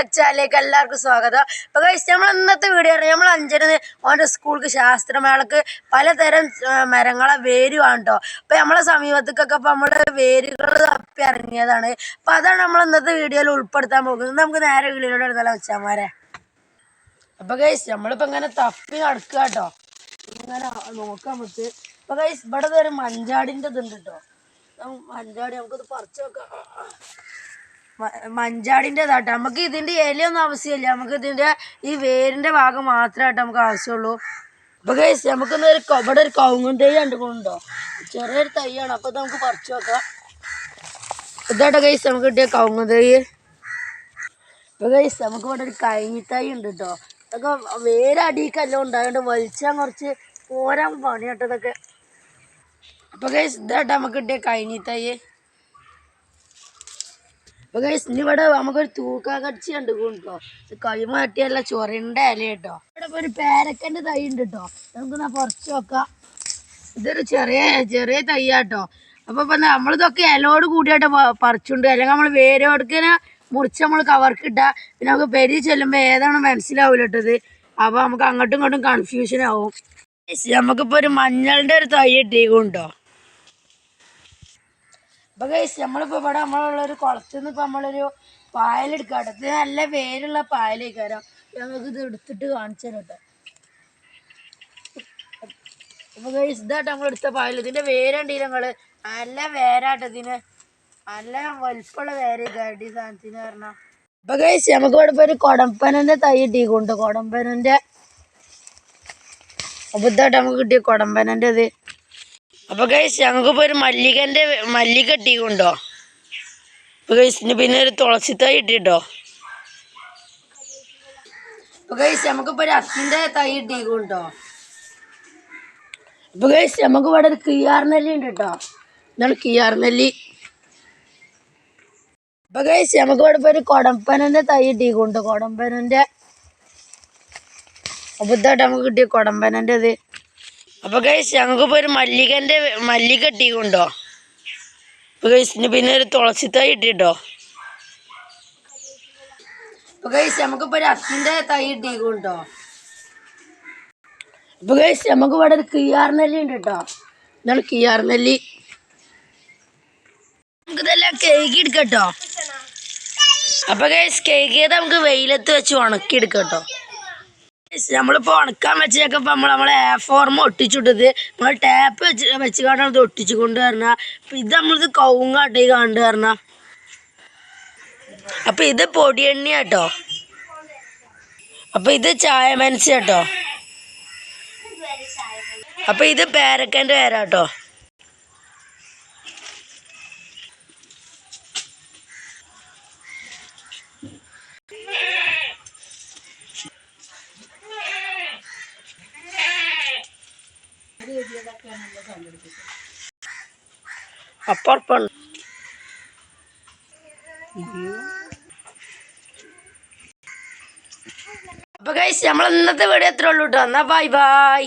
ടെക്ചാലിലേക്ക് എല്ലാവർക്കും സ്വാഗതം. അപ്പോൾ കഴിച്ച് നമ്മൾ ഇന്നത്തെ വീഡിയോ പറഞ്ഞാൽ നമ്മൾ അഞ്ചരന്ന് ഓന്റെ സ്കൂൾക്ക് ശാസ്ത്രമേളക്ക് പലതരം മരങ്ങളെ വേരുവാണ് കേട്ടോ അപ്പോൾ നമ്മളെ സമീപത്തേക്കൊക്കെ അപ്പൊ നമ്മുടെ വേരുകൾ തപ്പി ഇറങ്ങിയതാണ്. അപ്പോൾ അതാണ് നമ്മൾ ഇന്നത്തെ വീഡിയോയിൽ ഉൾപ്പെടുത്താൻ പോകുന്നത്. നമുക്ക് നേരെ വീഡിയോയിലൂടെ എടുത്താലോ വെച്ചാമാരെ അപ്പോൾ കഴിച്ച് നമ്മളിപ്പോൾ ഇങ്ങനെ തപ്പി നടക്കുക കേട്ടോ ഇങ്ങനെ നോക്കാൻ പറ്റ്. അപ്പോൾ കഴിച്ച് ഇവിടെ ഒരു മഞ്ചാടിന്റെ ഇതുണ്ട് കേട്ടോ മഞ്ചാടി നമുക്കത് പറിച്ചു നോക്കാം. മഞ്ചാടിന്റെ ഇതാട്ടെ നമുക്ക് ഇതിന്റെ ഇലയൊന്നും ആവശ്യമില്ല. നമുക്ക് ഇതിന്റെ ഈ വേരിന്റെ ഭാഗം മാത്രമായിട്ട് നമുക്ക് ആവശ്യമുള്ളൂ. അപ്പോൾ ഗൈസ് നമുക്ക് ഒരു ഇവിടെ ഒരു കവുങ്ങും തൈ കണ്ടുകൊണ്ടോ ചെറിയൊരു തൈയാണ്. അപ്പോൾ നമുക്ക് പറിച്ച് നോക്കാം ഇതാട്ടെ ഗൈസ് നമുക്ക് കിട്ടിയ കൗങ്ങൻ തൈ. അപ്പോൾ ഗൈസ് നമുക്ക് ഇവിടെ ഒരു കൈത്തൈ ഉണ്ട് കേട്ടോ അതൊക്കെ വേറെ അടിക്കല്ലോ ഉണ്ടായതുകൊണ്ട് വലിച്ചാൽ കുറച്ച് പോരാൻ പണി കേട്ടോ ഇതൊക്കെ അപ്പോൾ ഇതാട്ടോ നമുക്ക് കിട്ടിയ കൈഞ്ഞിത്തൈ അപ്പോൾ ഗൈസ് ഇനി ഇവിടെ നമുക്കൊരു തൂക്ക കടിച്ച് കണ്ടു കൂട്ടോ കഴിയുമ്പോൾ കട്ടിയല്ല ചൊറിന്റെ ഇല കേട്ടോ. ഇവിടെ ഒരു പേരക്കന്റെ തൈ ഉണ്ട് കേട്ടോ. നമുക്കൊന്ന് പറിച്ച് നോക്കാം. ഇതൊരു ചെറിയ ചെറിയ തൈയാട്ടോ. അപ്പോൾ ഇപ്പം നമ്മളിതൊക്കെ ഇലയോട് കൂടിയായിട്ട് പറിച്ചുണ്ട് അല്ലെങ്കിൽ നമ്മൾ വേരോടുക്കനെ മുറിച്ച് നമ്മൾ കവർക്ക് ഇട്ടാൽ പിന്നെ നമുക്ക് പെരി ചെല്ലുമ്പോൾ ഏതാണ് മനസ്സിലാവില്ല കേട്ടത് അപ്പോൾ നമുക്ക് അങ്ങോട്ടും ഇങ്ങോട്ടും കൺഫ്യൂഷൻ ആവും. നമുക്കിപ്പോ ഒരു മഞ്ഞളുടെ ഒരു തൈ ഇട്ടേക്കുണ്ടോ അപ്പോൾ ഗൈസ് നമ്മളിപ്പോൾ ഇവിടെ നമ്മളുള്ള ഒരു കുളത്തിൽ നിന്ന് ഇപ്പോൾ നമ്മളൊരു പായലെടുക്കാം കേട്ടോ ഇത് നല്ല പേരുള്ള പായലേക്കാരം. ഞങ്ങൾക്ക് ഇത് എടുത്തിട്ട് കാണിച്ചു തരാം കേട്ടോ ഇതാട്ടോ നമ്മൾ എടുത്ത പായൽ. ഇതിന്റെ വേരുണ്ടെങ്കിൽ ഞങ്ങൾ നല്ല വേരാട്ടോ ഇതിന്. നല്ല വലുപ്പമുള്ള വേര് ഈ സാധനത്തിന് പറഞ്ഞാൽ അപ്പോൾ ഗൈസ് നമുക്ക് ഇവിടെ ഇപ്പോൾ ഒരു കൊടമ്പനന്റെ തൈ കൊണ്ട് കൊടമ്പനന്റെ അപ്പോൾ ഇതാട്ടോ നമുക്ക് കിട്ടിയ കൊടമ്പനന്റെ ഇത് അപ്പൊ ഗൈസ് ഇപ്പൊ ഒരു മല്ലികന്റെ മല്ലിക ഇട്ടിക്കുണ്ടോ അപ്പൊ ഗൈസിന് പിന്നെ ഒരു തുളസി തൈ ഇട്ടിട്ടോ? അപ്പൊ ഗൈസ് നമുക്കിപ്പോ ഒരു അത്തിന്റെ തൈ ഇട്ടിക്കുണ്ടോ അപ്പൊ ഗൈസ് നമുക്ക് ഇവിടെ ഒരു കിയാർനെല്ലി ഉണ്ട് കേട്ടോ ഇതാണ് കിയാർനെല്ലി അപ്പൊ ഗൈസ് നമുക്ക് ഇവിടെ ഇപ്പൊ ഒരു കൊടമ്പനന്റെ തൈ ഇട്ടിക്കുണ്ട് കൊടമ്പനന്റെ അപ്പൊ ഇതായിട്ട് നമുക്ക് കിട്ടിയ കൊടമ്പനന്റെ ഇത് അപ്പൊ ഗൈസ് ഇപ്പൊ ഒരു മല്ലികന്റെ മല്ലിക ഇട്ടിക്കുണ്ടോ അപ്പൊ ഗൈസിന് പിന്നെ ഒരു തുളസി തൈ ഇട്ടിട്ടോ? അപ്പൊ ഗൈസ് നമുക്കിപ്പോ ഒരു അത്തിന്റെ തൈ ഇട്ടിക്കുണ്ടോ അപ്പൊ ഗൈസ് നമുക്ക് ഇവിടെ ഒരു കിയാർ നെല്ലി ഉണ്ട് കേട്ടോ. ഇതാണ് നെല്ലി. നമുക്കിതെല്ലാം കേക്ക് എടുക്കട്ടോ അപ്പൊ ഗൈസ് കേക്ക് ചെയ്ത് നമുക്ക് വെയിലത്ത് വെച്ച് ഉണക്കി എടുക്കട്ടോ നമ്മളിപ്പോൾ ഉണക്കാൻ വെച്ചേക്കപ്പോ നമ്മൾ നമ്മളെ എ ഫോർമ ഒട്ടിച്ചിട്ടത് നമ്മൾ ടാപ്പ് വെച്ച് വെച്ച് കാണാൻ ഇത് ഒട്ടിച്ചു കൊണ്ട് പറഞ്ഞാൽ ഇത് നമ്മളിത് കൗങ്ങാട്ടി കണ്ട് പറഞ്ഞാൽ അപ്പം ഇത് പൊടിയെണ്ണ കേട്ടോ അപ്പം ഇത് ചായ മനസ്സ് കേട്ടോ അപ്പം ഇത് പേരക്കന്റെ പേരാട്ടോ. അപ്പൊ ഗൈസ് നമ്മൾ ഇന്നത്തെ വീഡിയോ എത്ര ഉള്ളൂ എന്നാ ബൈ ബൈ